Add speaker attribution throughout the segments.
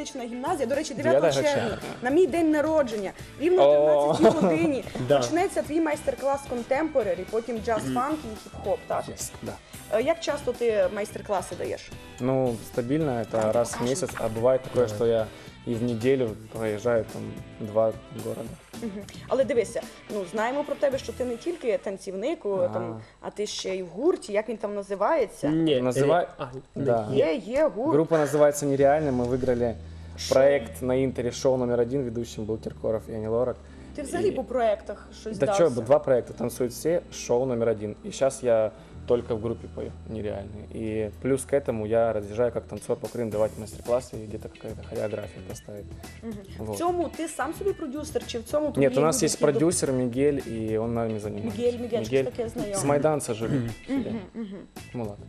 Speaker 1: музична гімназія. До речі, 9
Speaker 2: 9
Speaker 1: червня,
Speaker 2: червня.
Speaker 1: на мій день народження, рівно
Speaker 2: О.
Speaker 1: о 13 годині
Speaker 3: Да.
Speaker 1: почнеться твій майстер-клас контемпорарі, потім джаз фанк і хіп-хоп. Так
Speaker 2: Yes, да.
Speaker 1: Е, як часто ти майстер-класи даєш?
Speaker 2: Ну, стабильно это раз в месяц, а бывает такое, что я и в неделю проезжаю там два города.
Speaker 1: Мгм. Але дивися, ну знаємо про тебе, що ти не тільки танцівник, о,
Speaker 2: А.
Speaker 1: там, а ти ще й в гурті, як він там називається?
Speaker 3: Ні,
Speaker 2: Називай-
Speaker 3: е, а,
Speaker 2: Да.
Speaker 3: не
Speaker 1: Є, є гурт.
Speaker 2: Группа называется «Нереально». Мы выиграли проект на Интере шоу номер один. Ведущим был Киркоров и Ани Лорак.
Speaker 1: Ти взагалі
Speaker 2: І-
Speaker 1: по проектах щось
Speaker 2: Да
Speaker 1: дався?
Speaker 2: что, два проекта «Танцуют все», шоу номер один. И сейчас я только в группе пою «Нереальный». И плюс к этому я разъезжаю как танцор по Крыму давать мастер-классы и где-то какая-то хореография поставить.
Speaker 1: Мгм. В
Speaker 2: Вот.
Speaker 1: цьому ти сам собі продюсер, чи в цьому твої
Speaker 2: Нет, у нас
Speaker 1: люди,
Speaker 2: есть
Speaker 1: які доп-
Speaker 2: продюсер Мигель, и он нами занимается.
Speaker 1: Мігель, Мігель, щось таке знайоме.
Speaker 2: С Майданца жили.
Speaker 1: Мгм, мгм.
Speaker 2: Ну ладно.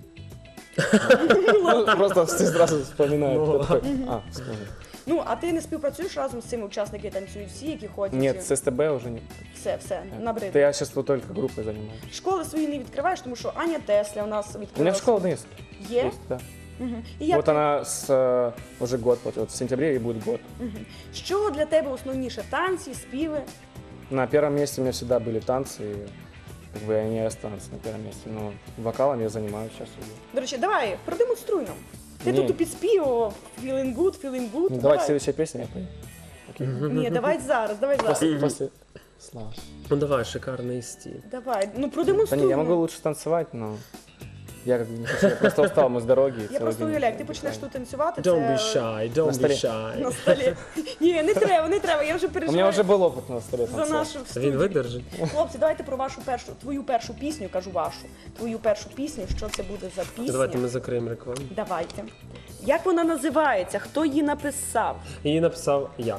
Speaker 2: Ну, Просто все сразу вспоминают.
Speaker 3: Ну,
Speaker 2: кто такой. А, вспомнил.
Speaker 1: Ну, а ти не співпрацюєш разом з цими учасниками танцюють всі, які ходять?
Speaker 2: Нет,
Speaker 1: чи-
Speaker 2: с СТБ уже нет.
Speaker 1: Все, все, набрид.
Speaker 2: Да я сейчас вот только группой занимаюсь.
Speaker 1: Школи свої не відкриваєш, тому що Аня Тесля у нас відкрила.
Speaker 2: У меня школа есть.
Speaker 1: Є?
Speaker 2: Есть, да.
Speaker 1: Мгм. І як
Speaker 2: Вот она с э, уже год, вот, вот в сентябре ей будет год.
Speaker 1: Мгм. Що для тебе основніше? Танці, співи?
Speaker 2: На первом месте у меня всегда были танцы, и как бы они не останутся на первом месте. Но вокалом я занимаюсь сейчас уже.
Speaker 1: До речі, давай, продемонструй нам. Ти
Speaker 2: Ні.
Speaker 1: тут підспівував feeling good, feeling good.
Speaker 2: Ну, давайте следующая песня я пою.
Speaker 1: Ні, давай зараз, давай зараз.
Speaker 2: После, после... Слава.
Speaker 3: Ну давай, шикарний стиль.
Speaker 1: Давай, ну
Speaker 2: Да
Speaker 1: продемонструй.
Speaker 2: не, я могу
Speaker 1: нам.
Speaker 2: лучше танцевать, но я как бы не хочу. Я просто устал, мы с дороги.
Speaker 1: Я
Speaker 2: целый
Speaker 1: просто
Speaker 2: день
Speaker 1: уявляю, як ти
Speaker 2: не
Speaker 1: почнеш
Speaker 2: танцевали.
Speaker 1: тут танцювати,
Speaker 3: Don't be
Speaker 1: це
Speaker 3: shy, don't
Speaker 2: На
Speaker 3: be
Speaker 2: столі.
Speaker 3: shy.
Speaker 1: на столі. Ні, не треба, не треба, я вже
Speaker 2: У
Speaker 1: переживаю
Speaker 2: меня уже был опыт на столе
Speaker 1: за
Speaker 2: танцевать.
Speaker 1: нашу
Speaker 3: Він
Speaker 1: студію.
Speaker 3: видержить.
Speaker 1: Хлопці, давайте про вашу першу, твою першу пісню, кажу вашу, твою першу пісню, що це буде за пісня.
Speaker 3: Давайте ми закриємо рекламу.
Speaker 1: Давайте. Як вона називається? Хто її написав?
Speaker 3: Її написав я.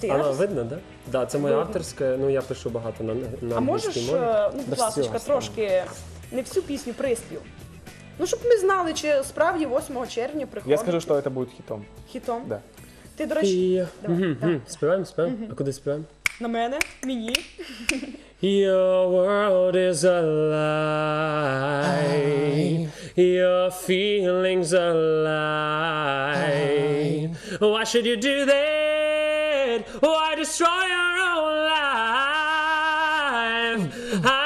Speaker 1: Ти
Speaker 3: Вона
Speaker 1: написав?
Speaker 3: видно, так? Да? Да, це моя
Speaker 1: Видно.
Speaker 3: авторська, ну я пишу багато на, на
Speaker 1: А можеш,
Speaker 3: англійській мові.
Speaker 1: е, ну, будь
Speaker 2: Да
Speaker 1: ласка,
Speaker 2: всього
Speaker 1: трошки не всю пісню приспів. Ну, щоб ми знали, чи справді 8 червня приходить
Speaker 2: Я скажу, что это будет хитом.
Speaker 1: хітом.
Speaker 2: Да.
Speaker 1: Ти, до речі,
Speaker 3: І...
Speaker 1: Давай,
Speaker 3: Мгм,
Speaker 1: так.
Speaker 3: мгм. Співаємо, співаємо? А куди співаємо?
Speaker 1: на мене, мені.
Speaker 3: Your world is a lie. Your feelings a lie. Why should you do that? Why destroy your own life? I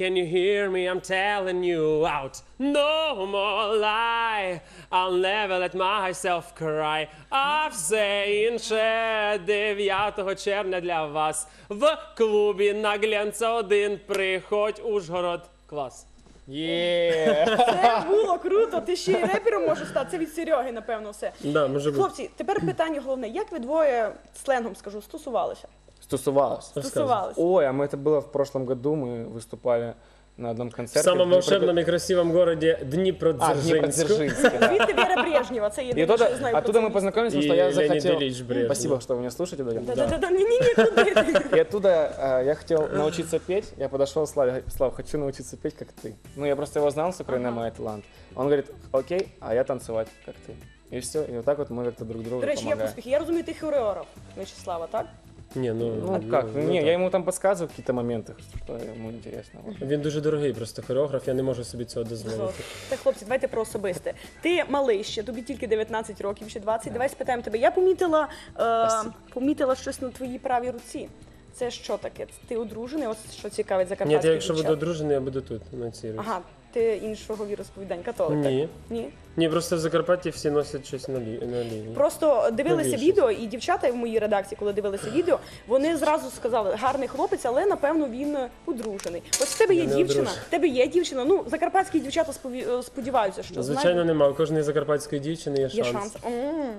Speaker 3: Can you hear me? I'm telling you out. No more lie. I'll never let myself cry. А все інше 9 червня для вас в клубі на Глянца 1 приходь Ужгород. Клас.
Speaker 2: Yeah.
Speaker 1: Це було круто. Ти ще й репером можеш стати. Це від Сереги, напевно, все.
Speaker 3: Да, може бути.
Speaker 1: Хлопці, тепер питання головне. Як ви двоє сленгом скажу, стосувалися?
Speaker 2: Стусувалась.
Speaker 1: Стосувалися.
Speaker 2: Ой, а мы это было в прошлом году, мы выступали на одном
Speaker 3: В
Speaker 2: концерте.
Speaker 3: самом
Speaker 2: в Днепро-
Speaker 3: волшебном и красивом городе
Speaker 2: А,
Speaker 3: Днепродзержинску.
Speaker 2: Днепродзержинске, да.
Speaker 1: Звідти Віра Брежнєва, це
Speaker 2: И
Speaker 1: єдине, що
Speaker 2: оттуда,
Speaker 1: я знаю про
Speaker 2: оттуда
Speaker 1: це
Speaker 2: мы
Speaker 1: місто.
Speaker 2: познакомились, потому
Speaker 3: И
Speaker 2: что я
Speaker 3: Леонид
Speaker 2: захотел...
Speaker 3: Ильич Брежнев.
Speaker 2: Спасибо, что вы меня слушаете, Дарья.
Speaker 1: Да-да-да, ні-ні-ні, куди ти?
Speaker 2: И оттуда э, я хотел научиться петь. Я подошел к Славе, говорю, Слав, хочу научиться петь, как ты. Ну, я просто его знал с Украины,
Speaker 1: Ага.
Speaker 2: мой талант. Он говорит, окей, а я танцевать, как ты. И все, и вот так вот мы как-то друг другу
Speaker 1: До речі, як
Speaker 2: помогаем.
Speaker 1: успіхи. Я розумію, ти хореограф Вячеслава, так?
Speaker 3: Ні, ну,
Speaker 2: Ну, как?
Speaker 3: ну,
Speaker 2: не,
Speaker 3: так.
Speaker 2: я ему там подсказываю какие-то моменты, что ему интересно. Вот.
Speaker 3: Він дуже дорогий просто хореограф, я не можу собі цього дозволити.
Speaker 1: Так, хлопці, давайте про особисте. Ти малий ще, тобі тільки 19 років, ще 20. Давай спитаємо тебе. Я помітила, е,
Speaker 2: Спасибо.
Speaker 1: помітила щось на твоїй правій руці. Це що таке? Ти одружений? Ось що цікавить
Speaker 3: Ні,
Speaker 1: закарпатських
Speaker 3: я якщо буду
Speaker 1: дівчат.
Speaker 3: одружений, я буду тут, на цій руці.
Speaker 1: Ага, ти іншого віросповідань, католик.
Speaker 3: Ні.
Speaker 1: так? Ні.
Speaker 3: Ні, просто в Закарпатті всі носять щось на, лі... на лінії.
Speaker 1: Просто дивилися відео, і дівчата в моїй редакції, коли дивилися відео, вони зразу сказали, гарний хлопець, але напевно він е, одружений. Ось в тебе є
Speaker 3: Я не
Speaker 1: дівчина,
Speaker 3: одружений.
Speaker 1: в тебе є дівчина. Ну, закарпатські дівчата спові- е, сподіваються, що
Speaker 3: Звичайно, нема. У кожної закарпатської дівчини є шанс.
Speaker 1: є шанс. М,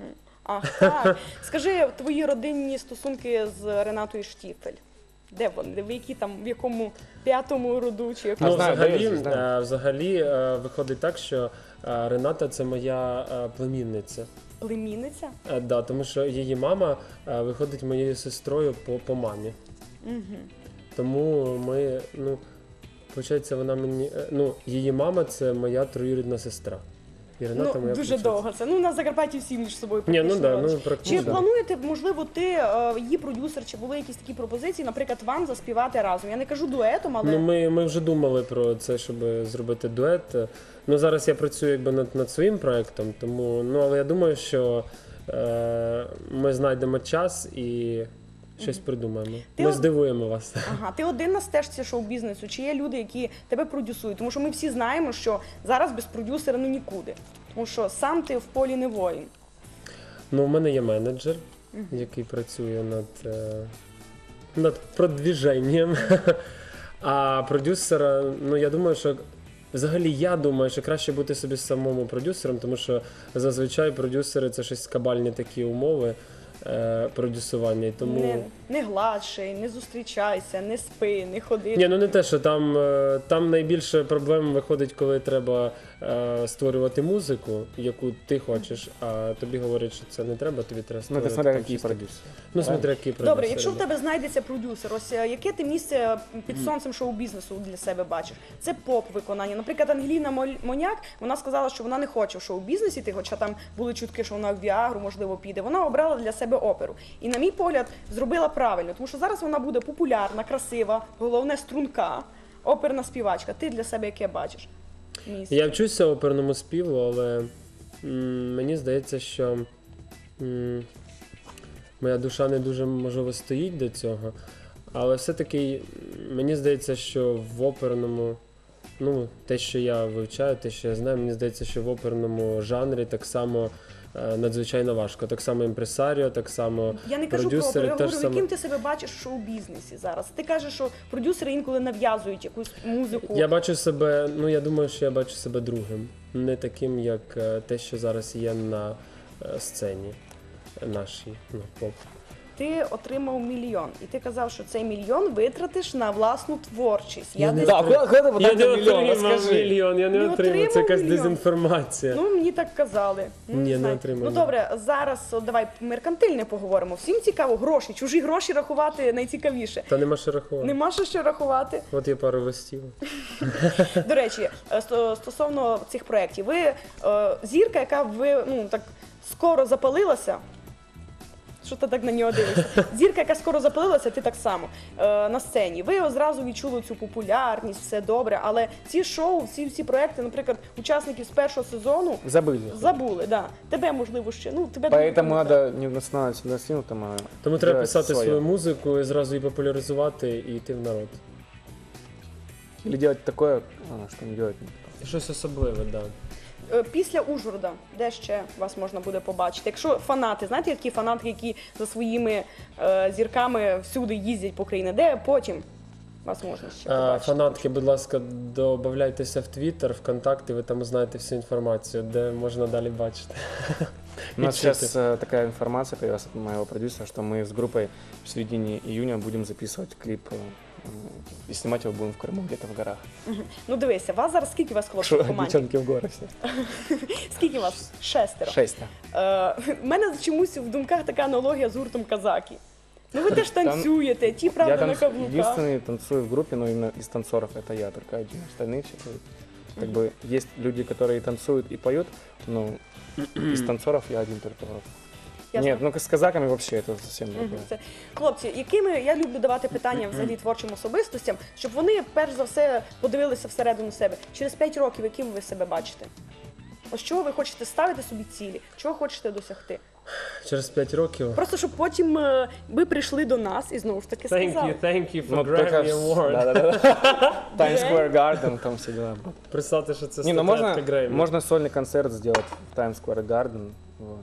Speaker 1: Ах. Скажи твої родинні стосунки з Ренатою Штіфель. Де вони? В які там, в якому п'ятому роду чи
Speaker 3: Ну,
Speaker 1: якому?
Speaker 2: знаю,
Speaker 3: взагалі,
Speaker 2: знаю.
Speaker 3: е, взагалі е, виходить так, що е, Рената це моя е, племінниця.
Speaker 1: племінниця?
Speaker 3: Е, Да, тому що її мама е, виходить моєю сестрою по, по мамі.
Speaker 1: Угу.
Speaker 3: Тому ми, ну, виходить, вона мені. е, Ну, її мама це моя троюрідна сестра. І Рената
Speaker 1: Ну,
Speaker 3: моя
Speaker 1: дуже
Speaker 3: продюсерка.
Speaker 1: довго це. Ну, на Закарпатті всі між собою
Speaker 3: Ні, ну да, ну практично.
Speaker 1: Чи
Speaker 3: да.
Speaker 1: плануєте, можливо, ти е, її продюсер, чи були якісь такі пропозиції, наприклад, вам заспівати разом? Я не кажу дуетом, але
Speaker 3: Ну, ми, ми вже думали про це, щоб зробити дует. Ну, зараз я працюю якби над, над своїм проєктом, тому ну, але я думаю, що е, ми знайдемо час і щось придумаємо.
Speaker 1: Ти
Speaker 3: ми
Speaker 1: от-
Speaker 3: здивуємо вас.
Speaker 1: ага, ти один на стежці шоу-бізнесу, чи є люди, які тебе продюсують? Тому що ми всі знаємо, що зараз без продюсера ну нікуди. Тому що сам ти в полі не воїн.
Speaker 3: Ну, у мене є менеджер, який працює над, е, над продвіженням. А продюсера, ну я думаю, що взагалі я думаю, що краще бути собі самому продюсером, тому що зазвичай продюсери це щось кабальні такі умови е, продюсування. І тому.
Speaker 1: Не, не гладший, не зустрічайся, не спи, не ходи.
Speaker 3: Ні, ну не те, що там, е, там найбільше проблем виходить, коли треба е, створювати музику, яку ти хочеш, а тобі говорять, що це не треба, тобі треба
Speaker 2: Ну, это
Speaker 3: створювати.
Speaker 2: смотря
Speaker 3: там
Speaker 2: какие
Speaker 3: щось таке.
Speaker 2: продюсеры.
Speaker 3: Ну, смотря які продюсери.
Speaker 1: Добре, якщо в
Speaker 3: да.
Speaker 1: тебе знайдеться продюсер, ось е, яке ти місце під сонцем шоу-бізнесу для себе бачиш? Це поп-виконання. Наприклад, Ангеліна Моль- Моняк, вона сказала, що вона не хоче в шоу-бізнесі, ти, хоча там були чутки, що вона в Віагру, можливо, піде. Вона обрала для себе оперу. І, на мій погляд, зробила правильно, тому що зараз вона буде популярна, красива, головне струнка, оперна співачка. Ти для себе яке бачиш? Місце?
Speaker 3: Я вчуся оперному співу, але м, мені здається, що м, моя душа не дуже можливо стоїть до цього. Але все-таки мені здається, що в оперному, ну, те, що я вивчаю, те, що я знаю, мені здається, що в оперному жанрі так само надзвичайно важко. Так само імпресаріо, так само
Speaker 1: Я не кажу про я говорю,
Speaker 3: саме.
Speaker 1: яким ти себе бачиш в шоу-бізнесі зараз. Ти кажеш, що продюсери інколи нав'язують якусь музику.
Speaker 3: Я бачу себе, ну я думаю, що я бачу себе другим, не таким, як е, те, що зараз є на е, сцені нашій, ну, поп.
Speaker 1: Ти отримав мільйон, і ти казав, що цей мільйон витратиш на власну творчість. Я,
Speaker 3: Я
Speaker 1: десь...
Speaker 3: не-
Speaker 2: Да, куда, куда
Speaker 3: Я не
Speaker 2: миллион,
Speaker 3: отримав
Speaker 2: расскажи.
Speaker 3: мільйон, я не,
Speaker 1: Не
Speaker 3: отримав. Це
Speaker 1: отримав
Speaker 3: якась
Speaker 1: мільйон?
Speaker 3: дезінформація.
Speaker 1: Ну мені так казали. Ну,
Speaker 3: Ні, не
Speaker 1: знаю.
Speaker 3: отримав.
Speaker 1: Ну добре, зараз от, давай меркантильне поговоримо. Всім цікаво гроші, чужі гроші рахувати найцікавіше.
Speaker 3: Та нема що рахувати.
Speaker 1: Нема що ще рахувати.
Speaker 3: От є пару листів.
Speaker 1: До речі, е, сто- стосовно цих проєктів, ви е, зірка, яка ви ну так скоро запалилася Що ти так на нього дивишся? Зірка, яка скоро запалилася, ти так само е, на сцені. Ви одразу відчули цю популярність, все добре. Але ці шоу, всі ці проекти, наприклад, учасників з першого сезону
Speaker 2: Забыли.
Speaker 1: забули. Да. Тебе можливо ще. Ну тебе
Speaker 2: Поэтому
Speaker 1: думаю,
Speaker 2: надо не становиться достигнутым, а
Speaker 3: Тому треба
Speaker 2: делать
Speaker 3: писати
Speaker 2: своє.
Speaker 3: свою музику і зразу її популяризувати і йти в народ.
Speaker 2: Или делать такое, а, что не делать никто.
Speaker 3: І щось особливе, так. Да.
Speaker 1: Е, Після Ужгорода, де ще вас можна буде побачити? Якщо фанати, знаєте, такі фанати, які за своїми е, зірками всюди їздять по країні, де потім вас можна ще
Speaker 3: А,
Speaker 1: побачити?
Speaker 3: фанатки, будь ласка, додавайтеся в Твіттер, ВКонтакті, ви там узнаєте всю інформацію, де можна далі бачити.
Speaker 2: У нас
Speaker 3: И
Speaker 2: сейчас
Speaker 3: читы.
Speaker 2: э, такая информация появилась от моего продюсера, что мы с группой в середине июня будем записывать клип э, и снимать его будем в Крыму, где-то в горах.
Speaker 1: Мгм. Ну дивися, вас зараз скільки вас хлопців
Speaker 2: Что,
Speaker 1: в команді?
Speaker 2: девчонки в горы все.
Speaker 1: Скільки вас? Шестеро.
Speaker 2: Шесть. да.
Speaker 1: Е, в мене чомусь в думках така аналогія з гуртом казаки. Ну ви теж танцюєте, ті правда
Speaker 2: Я
Speaker 1: на
Speaker 2: танц-
Speaker 1: каблуках.
Speaker 2: единственный танцую в группе, но именно из танцоров это я, только один. Остальные все поют. Как бы есть люди, которые танцуют и поют, но из танцоров я один только в группе.
Speaker 1: Ясно.
Speaker 2: Нет, ну с казаками вообще это совсем
Speaker 1: Мгм,
Speaker 2: другое.
Speaker 1: Це хлопці, якими я люблю давати питання взагалі творчим особистостям, щоб вони перш за все подивилися всередину себе. Через 5 років, яким ви себе бачите? Ось чого ви хочете ставити собі цілі? Чого хочете досягти?
Speaker 3: Через 5 років.
Speaker 1: Просто щоб потім е, ви прийшли до нас і знову ж таки
Speaker 3: Thank
Speaker 1: сказали.
Speaker 3: you, thank you for
Speaker 2: Ну,
Speaker 3: Grammy Award.
Speaker 2: да-да-да. Times Square Garden, там все дела. будут.
Speaker 3: Представте, що це
Speaker 2: Не, ну можно,
Speaker 3: статуетка Гремі.
Speaker 2: можно сольный концерт сделать в Times Square Garden. Вот.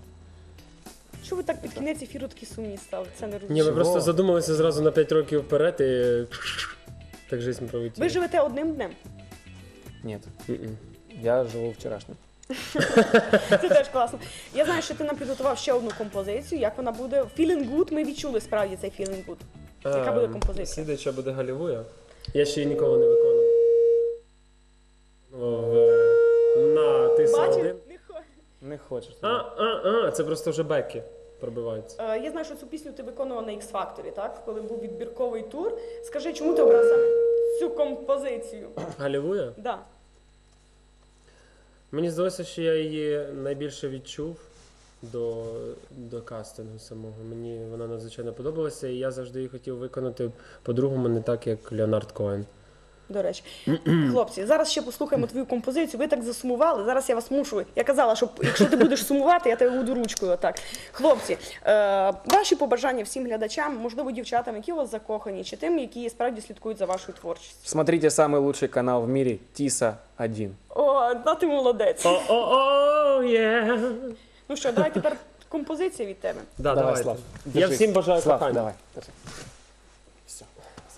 Speaker 1: Що ви так під кінець ефіру такі сумні стали? Це не
Speaker 3: Ні, ми просто задумалися зразу на 5 років вперед і так жизнь пролетіла.
Speaker 1: Ви живете одним днем.
Speaker 2: Нет,
Speaker 3: Мгм.
Speaker 2: я живу вчерашним.
Speaker 1: Це теж класно. Я знаю, що ти нам підготував ще одну композицію. Як вона буде? Feeling good, Ми відчули справді цей feeling good. Яка буде
Speaker 3: Ем,
Speaker 1: композиція?
Speaker 3: Слідуюча буде Галілуя. Я ще її ніколи не виконував.
Speaker 1: Не
Speaker 2: хочешь.
Speaker 3: А, а, а, це просто вже беки пробиваються.
Speaker 1: Е, Я знаю, що цю пісню ти виконував на X Factor, так? Коли був відбірковий тур. Скажи, чому ти обрав саме цю композицію?
Speaker 3: Галілуя?
Speaker 1: Да.
Speaker 3: Мені здалося, що я її найбільше відчув до, до кастингу самого. Мені вона надзвичайно подобалася, і я завжди її хотів виконати по-другому, не так, як Леонард Коен.
Speaker 1: До речі, хлопці, зараз ще послухаємо твою композицію. Ви так засумували. Зараз я вас мушу. Я казала, що якщо ти будеш сумувати, я тебе буду ручкою. Отак. Хлопці, е, ваші побажання всім глядачам, можливо, дівчатам, які у вас закохані, чи тим, які справді слідкують за вашою творчістю.
Speaker 2: Смотрите самый лучший канал в мире, Тиса 1.
Speaker 1: О, да ти молодець.
Speaker 3: О-о-о, є!
Speaker 1: Ну що, давай тепер композиція від тебе.
Speaker 3: Да,
Speaker 2: давай. Слав.
Speaker 3: Я
Speaker 2: держись.
Speaker 3: всім бажаю
Speaker 2: Слав,
Speaker 3: кохання.
Speaker 2: давай.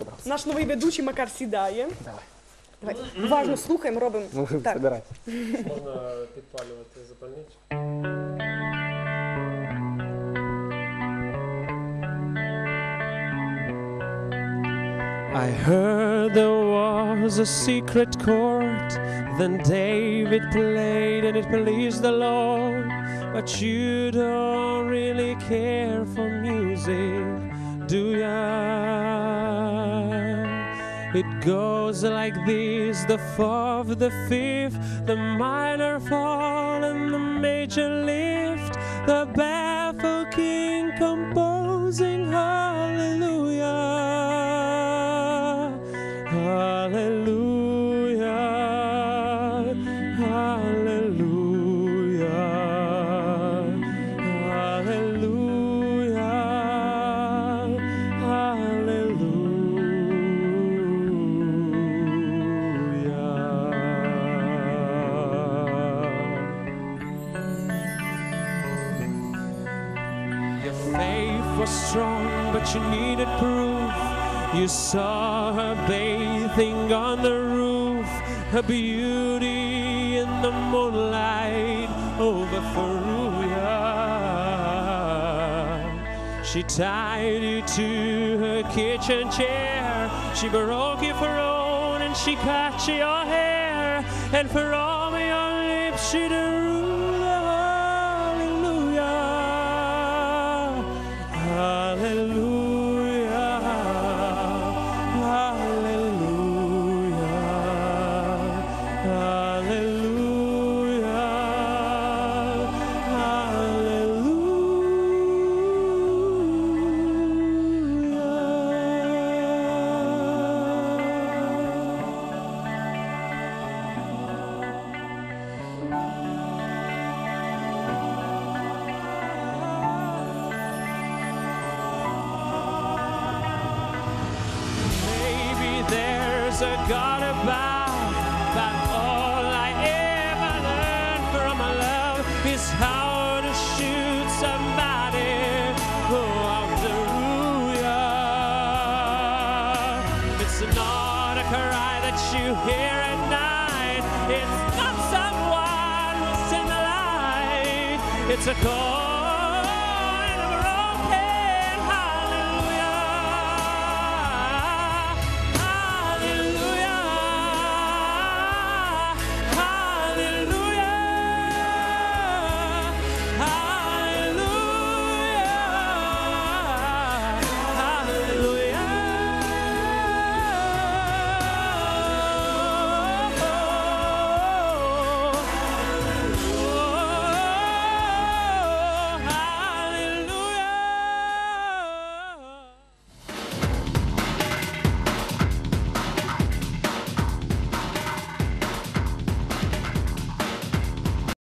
Speaker 2: Все, собрался.
Speaker 1: Наш новий ведучий Макар сідає.
Speaker 2: Давай.
Speaker 1: Давай. Уважно слухаємо, робимо.
Speaker 2: Ну,
Speaker 1: Так.
Speaker 2: собирай.
Speaker 3: Можна підпалювати запальничок. I heard there was a secret chord. Then David played and it pleased the Lord. But you don't really care for music, do ya? It goes like this the fourth, the fifth, the minor fall, and the major lift. The baffled king composing hallelujah. Hallelujah. You needed proof. You saw her bathing on the roof, her beauty in the moonlight over Faruya. She tied you to her kitchen chair. She broke your throne and she cut your hair. And from your lips she drew It's not a cry that you hear at night. It's not someone who's in the light. It's a call